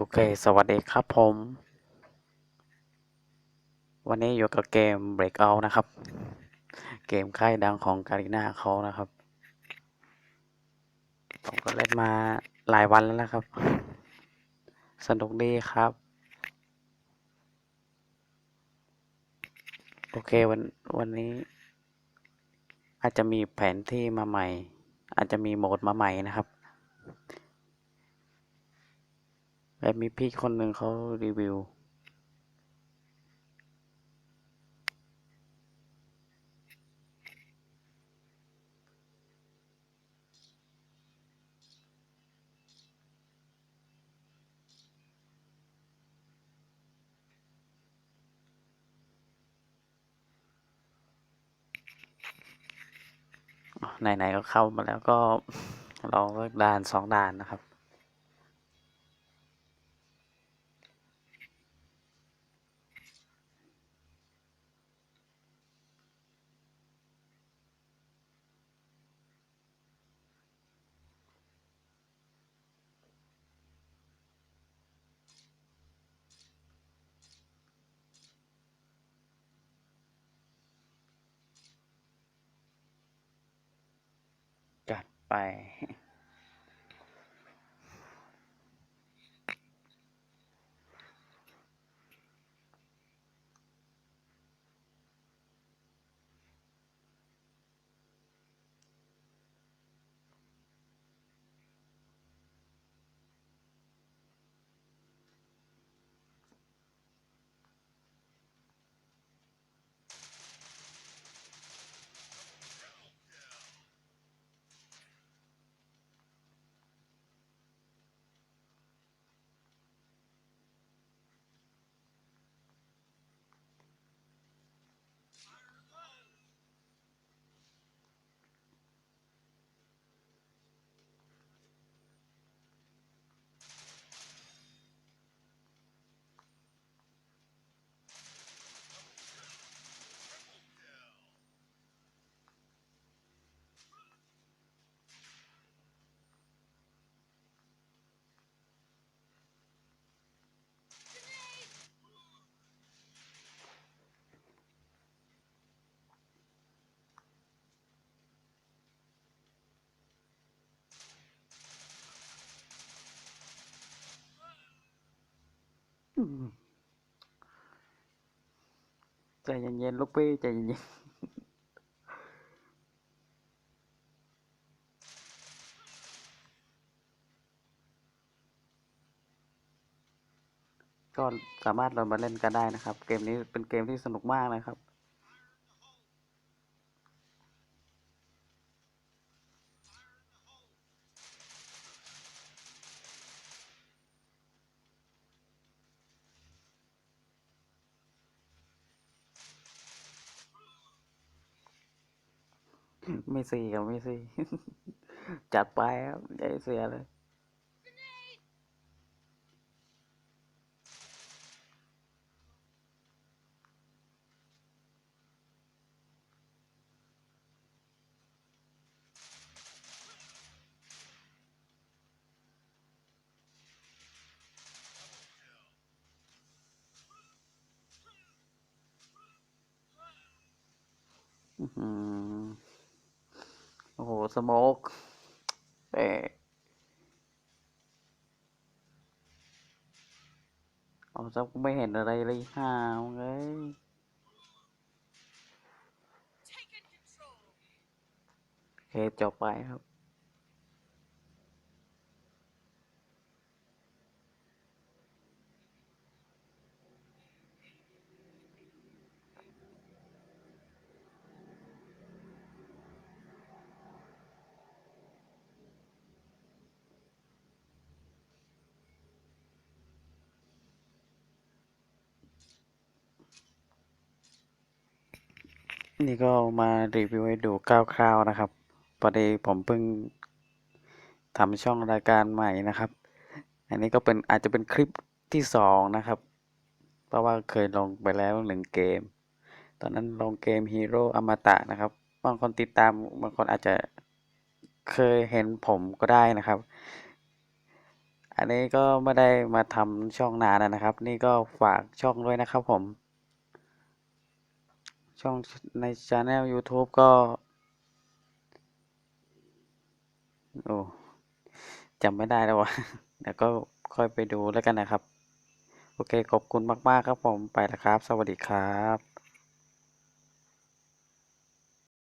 โอเค สวัสดีครับผม วันนี้อยู่กับเกม Breakout นะครับ เกมค่ายดังของการีนาเขานะครับ ผมก็เล่นมาหลายวันแล้วนะครับ สนุกดีครับ โอเควันวันนี้ อาจจะมีแผนที่มาใหม่ อาจจะมีโหมดมาใหม่นะครับ และมีพี่คนหนึ่งเขารีวิว ไหน ๆ ก็เข้ามาแล้วก็ลองเลือกด่านสองด่านนะครับ จั ใจเย็นๆลูกพี่ใจเย็นๆก็สามารถลงมาเล่นกันได้นะครับ เกมนี้เป็นเกมที่สนุกมากนะครับ ไม่ซีกับไม่ซีจัดไปครับให้เสียเลยอื้อหือ โอ้โห สโมกเอ๊ะเอาซะกูไม่เห็นอะไรเลยห่าวเอ้ย Taken control. โอเคจบไปครับ นี่ก็มารีวิวให้ดูคร่าวๆนะครับพอดีผมเพิ่งทำช่องรายการใหม่นะครับ อันนี้ก็เป็นอาจจะเป็นคลิปที่สองนะครับ เพราะว่าเคยลงไปแล้วหนึ่งเกม ตอนนั้นลงเกมฮีโร่อมตะนะครับ บางคนติดตามบางคนอาจจะเคยเห็นผมก็ได้นะครับ อันนี้ก็ไม่ได้มาทำช่องนานนะครับ นี่ก็ฝากช่องด้วยนะครับผม ช่องในช anel YouTube ก็ โอ้จำไม่ได้แล้ววะเดี๋ยวก็ค่อยไปดูแล้วกันนะครับ โอเค ขอบคุณมาก ๆ ครับผมไปแล้วครับ สวัสดีครับ